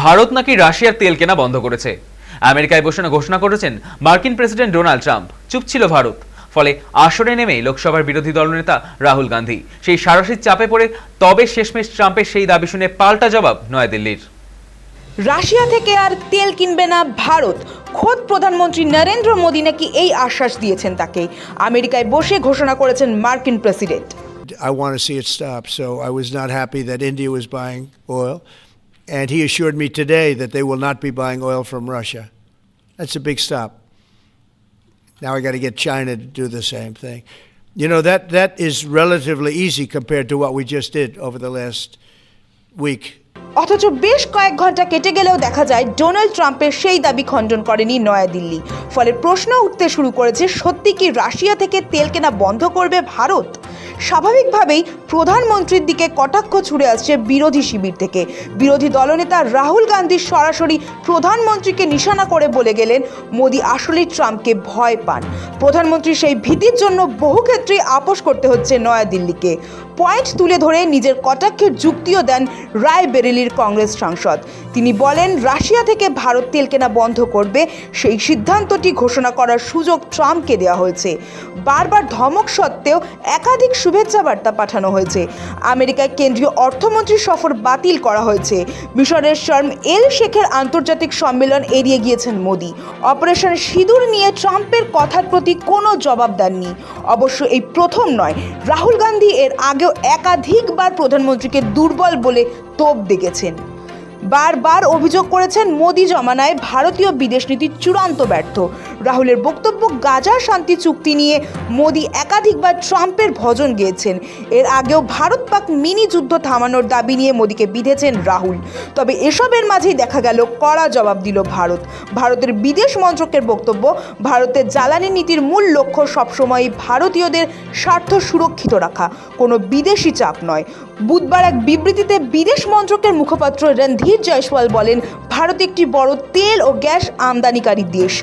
ভারত নাকি রাশিয়ার তেল কেনা বন্ধ করেছে? আমেরিকায় বসে না ঘোষণা করেছেন মার্কিন প্রেসিডেন্ট ডোনাল্ড ট্রাম্প। চুপ ছিল ভারত। ফলে আসরে নেমে লোকসভার বিরোধী দলনেতা রাহুল গান্ধী। সেই সারসির চাপে পড়ে তবে শেষমেশ ট্রাম্পের সেই দাবি শুনে পাল্টা জবাব নয়াদিল্লির। রাশিয়া থেকে আর তেল কিনবে না ভারত। খোদ প্রধানমন্ত্রী নরেন্দ্র মোদী নাকি এই আশ্বাস দিয়েছেন তাকে। আমেরিকায় বসে ঘোষণা করেছেন মার্কিন president. I want to see it stop. So I was not happy that India was buying oil. And he assured me today that they will not be buying oil from Russia. That's a big stop. Now I got to get China to do the same thing. You know, that, that is relatively easy compared to what we just did over the last week. অথচ বেশ কয়েক ঘণ্টা কেটে গেলেও দেখা যায় Donald ট্রাম্পের সেই দাবি খণ্ডন করেনি নয়াদিল্লি ফলে প্রশ্ন উঠতে শুরু করেছে সত্যি কি রাশিয়া থেকে তেল কেনা বন্ধ করবে ভারত স্বাভাবিকভাবেই প্রধানমন্ত্রীর দিকে কটাক্ষ ছুড়ে আসছে বিরোধী শিবির থেকে। বিরোধী দলনেতা রাহুল গান্ধী সরাসরি প্রধানমন্ত্রীকে নিশানা করে বলে গেলেন, মোদী আসলেই ট্রাম্পকে ভয় পান। প্রধানমন্ত্রী সেই ভীতির জন্য বহু ক্ষেত্রে আপোষ করতে হচ্ছে নয়াদিল্লিকে। পয়েন্ট তুলে ধরে নিজের কটাক্ষের যুক্তিও দেন রায় বেরেলির কংগ্রেস সাংসদ। তিনি বলেন, রাশিয়া থেকে ভারত তেল কেনা বন্ধ করবে। সেই সিদ্ধান্তটি ঘোষণা করার সুযোগ ট্রাম্পকে দেওয়া হয়েছে। বারবার ধমক সত্ত্বেও একাধিক শুভেচ্ছা বার্তা পাঠানো হয়েছে। আমেরিকায় কেন্দ্রীয় অর্থমন্ত্রী সফর বাতিল করা হয়েছে। মিশরের শর্ম এল শেখের আন্তর্জাতিক সম্মেলন এড়িয়ে গিয়েছেন মোদি। অপারেশন সিঁদুর নিয়ে ট্রাম্পের কথার প্রতি কোনো জবাব দেননি। অবশ্য এই প্রথম নয়, রাহুল গান্ধী এর আগেও একাধিকবার প্রধানমন্ত্রীকে দুর্বল বলে তোপ দেখেছেন। বারবার অভিযোগ করেছেন মোদি জমানায় ভারতীয় বিদেশ নীতি চূড়ান্ত ব্যর্থ। রাহুলের বক্তব্য গাজা শান্তি চুক্তি নিয়ে মোদি একাধিকবার ট্রাম্পের ভজন গেয়েছেন। এর আগেও ভারত পাক মিনি যুদ্ধ থামানোর দাবি নিয়ে মোদিকে বিঁধেছেন রাহুল। তবে এসবের মাঝেই দেখা গেল কড়া জবাব দিল ভারত। ভারতের বিদেশ মন্ত্রকের বক্তব্য, ভারতের জ্বালানি নীতির মূল লক্ষ্য সবসময় ভারতীয়দের স্বার্থ সুরক্ষিত রাখা। কোনো বিদেশি চাপ নয়। বুধবার এক বিবৃতিতে বিদেশ মন্ত্রকের মুখপাত্র রণধীর জয়সওয়াল বলেন, ভারত একটি বড় তেল ও গ্যাস আমদানিকারী দেশ।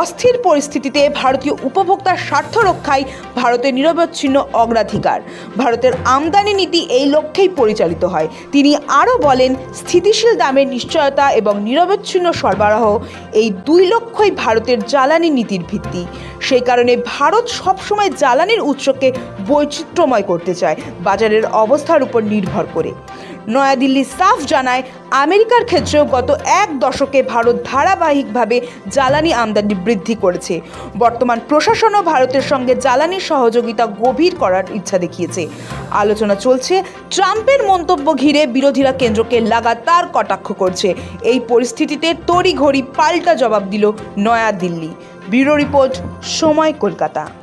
অস্থির পরিস্থিতিতে ভারতীয় উপভোক্তার স্বার্থ রক্ষাই ভারতের নিরবচ্ছিন্ন অগ্রাধিকার। ভারতের আমদানি নীতি এই লক্ষ্যেই পরিচালিত হয়। তিনি আরও বলেন, স্থিতিশীল দামের নিশ্চয়তা এবং নিরবচ্ছিন্ন সরবরাহ এই দুই লক্ষ্যই ভারতের জ্বালানি নীতির ভিত্তি। সেই কারণে ভারত সবসময় জ্বালানির উৎসকে বৈচিত্র্যময় করতে চায়, বাজারের অবস্থার উপর নির্ভর করে। নয়াদিল্লি সাফ জানায়, আমেরিকার ক্ষেত্রেও গত এক দশকে ভারত ধারাবাহিকভাবে জ্বালানি আমদানি বৃদ্ধি করেছে। বর্তমান প্রশাসনও ভারতের সঙ্গে জ্বালানি সহযোগিতা গভীর করার ইচ্ছা দেখিয়েছে। আলোচনা চলছে, ট্রাম্পের মন্তব্য ঘিরে বিরোধীরা কেন্দ্রকে লাগাতার কটাক্ষ করছে। এই পরিস্থিতিতে তড়িঘড়ি পাল্টা জবাব দিল নয়াদিল্লি। ব্যুরো রিপোর্ট, সময় কলকাতা।